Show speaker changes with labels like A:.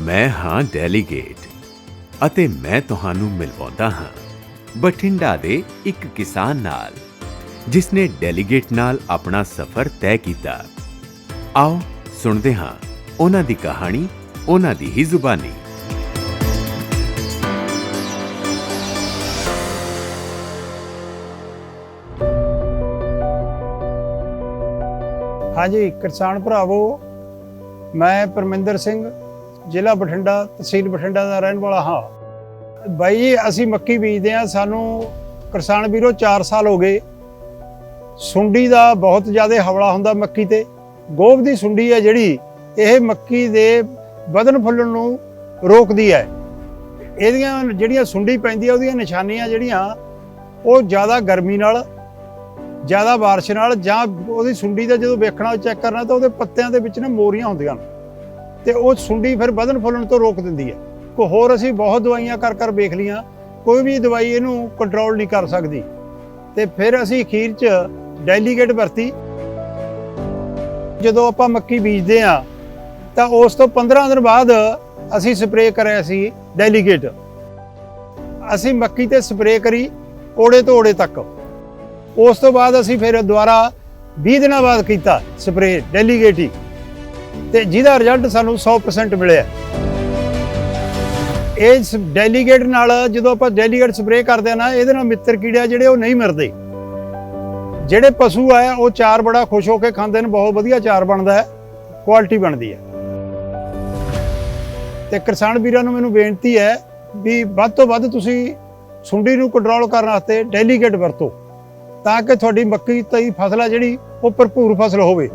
A: ਮੈਂ ਹਾਂ ਡੈਲੀਗੇਟ ਅਤੇ ਮੈਂ ਤੁਹਾਨੂੰ ਮਿਲਵਾਉਂਦਾ ਹਾਂ। ਬਠਿੰਡਾ ਦੇ ਇੱਕ ਕਿਸਾਨ ਨਾਲ ਜਿਸ ਨੇ ਡੈਲੀਗੇਟ ਨਾਲ ਆਪਣਾ ਸਫ਼ਰ ਤੈਅ ਕੀਤਾ। ਆਓ ਸੁਣਦੇ ਹਾਂ ਉਹਨਾਂ ਦੀ ਕਹਾਣੀ, ਉਹਨਾਂ ਦੀ ਹੀ ਜ਼ੁਬਾਨੀ।
B: ਹਾਂਜੀ, ਕਿਸਾਨ ਭਰਾਵੋ, ਮੈਂ ਪਰਮਿੰਦਰ ਸਿੰਘ ਜ਼ਿਲ੍ਹਾ ਬਠਿੰਡਾ, ਤਹਿਸੀਲ ਬਠਿੰਡਾ ਦਾ ਰਹਿਣ ਵਾਲਾ ਹਾਂ। ਬਾਈ ਜੀ ਅਸੀਂ ਮੱਕੀ ਬੀਜਦੇ ਆ ਸਾਨੂੰ ਕਿਸਾਨ ਵੀਰੋ 4 ਸਾਲ ਹੋ ਗਏ। ਸੁੰਡੀ ਦਾ ਬਹੁਤ ਜ਼ਿਆਦਾ ਹਵਲਾ ਹੁੰਦਾ ਮੱਕੀ ਤੇ। ਗੋਭ ਦੀ ਸੁੰਡੀ ਹੈ ਜਿਹੜੀ, ਇਹ ਮੱਕੀ ਦੇ ਵਧਣ ਫੁੱਲਣ ਨੂੰ ਰੋਕਦੀ ਹੈ। ਇਹਦੀਆਂ ਜਿਹੜੀਆਂ ਸੁੰਡੀ ਪੈਂਦੀ ਆ ਉਹਦੀਆਂ ਨਿਸ਼ਾਨੀਆਂ ਜਿਹੜੀਆਂ, ਉਹ ਜ਼ਿਆਦਾ ਗਰਮੀ ਨਾਲ, ਜ਼ਿਆਦਾ ਬਾਰਿਸ਼ ਨਾਲ ਜਾਂ ਉਹਦੀ ਸੁੰਡੀ ਦਾ ਜਦੋਂ ਵੇਖਣਾ ਚੈੱਕ ਕਰਨਾ, ਤਾਂ ਉਹਦੇ ਪੱਤਿਆਂ ਦੇ ਵਿੱਚ ਨਾ ਮੋਰੀਆਂ ਹੁੰਦੀਆਂ ਨੇ। ਤੇ ਉਹ ਸੁੰਡੀ ਫਿਰ ਵਧਣ ਫੁੱਲਣ ਤੋਂ ਰੋਕ ਦਿੰਦੀ ਹੈ। ਕੋ ਹੋਰ ਅਸੀਂ ਬਹੁਤ ਦਵਾਈਆਂ ਕਰ ਕਰ ਵੇਖ ਲੀਆਂ ਕੋਈ ਵੀ ਦਵਾਈ ਇਹਨੂੰ ਕੰਟਰੋਲ ਨਹੀਂ ਕਰ ਸਕਦੀ। ਤੇ ਫਿਰ ਅਸੀਂ ਅਖੀਰ 'ਚ ਡੈਲੀਗੇਟ ਵਰਤੀ। ਜਦੋਂ ਆਪਾਂ ਮੱਕੀ ਬੀਜਦੇ ਆ ਤਾਂ ਉਸ ਤੋਂ 15 ਦਿਨ ਬਾਅਦ ਅਸੀਂ ਸਪਰੇਅ ਕਰਿਆ ਸੀ ਡੈਲੀਗੇਟ ਅਸੀਂ ਮੱਕੀ ਤੇ ਸਪਰੇਅ ਕਰੀ ਓੜੇ ਤੋਂ ਓੜੇ ਤੱਕ। ਉਸ ਤੋਂ ਬਾਅਦ ਅਸੀਂ ਫਿਰ ਦੁਬਾਰਾ 20 ਦਿਨਾਂ ਬਾਅਦ ਕੀਤਾ ਸਪਰੇਅ ਡੈਲੀਗੇਟ ਹੀ। ਤੇ ਜਿਹਦਾ ਰਿਜ਼ਲਟ ਸਾਨੂੰ 100% ਮਿਲਿਆ। ਇਸ ਡੈਲੀਗੇਟ ਨਾਲ ਜਦੋਂ ਆਪਾਂ ਡੈਲੀਗੇਟ ਸਪਰੇਅ ਕਰਦੇ ਆ ਨਾ, ਇਹਦੇ ਨਾਲ ਮਿੱਤਰ ਕੀੜੇ ਜਿਹੜੇ ਉਹ ਨਹੀਂ ਮਰਦੇ। ਜਿਹੜੇ ਪਸ਼ੂ ਆ, ਉਹ ਚਾਰ ਬੜਾ ਖੁਸ਼ ਹੋ ਕੇ ਖਾਂਦੇ ਨੇ, ਬਹੁਤ ਵਧੀਆ ਚਾਰ ਬਣਦਾ ਹੈ ਕੁਆਲਿਟੀ ਬਣਦੀ ਹੈ। ਤੇ ਕਿਸਾਨ ਵੀਰਾਂ ਨੂੰ ਮੈਨੂੰ ਬੇਨਤੀ ਹੈ ਵੀ ਵੱਧ ਤੋਂ ਵੱਧ ਤੁਸੀਂ ਸੁੰਡੀ ਨੂੰ ਕੰਟਰੋਲ ਕਰਨ ਵਾਸਤੇ ਡੈਲੀਗੇਟ ਵਰਤੋ, ਤਾਂ ਕਿ ਤੁਹਾਡੀ ਮੱਕੀ ਦੀ ਫਸਲ ਆ ਜਿਹੜੀ, ਉਹ ਭਰਪੂਰ ਫਸਲ ਹੋਵੇ।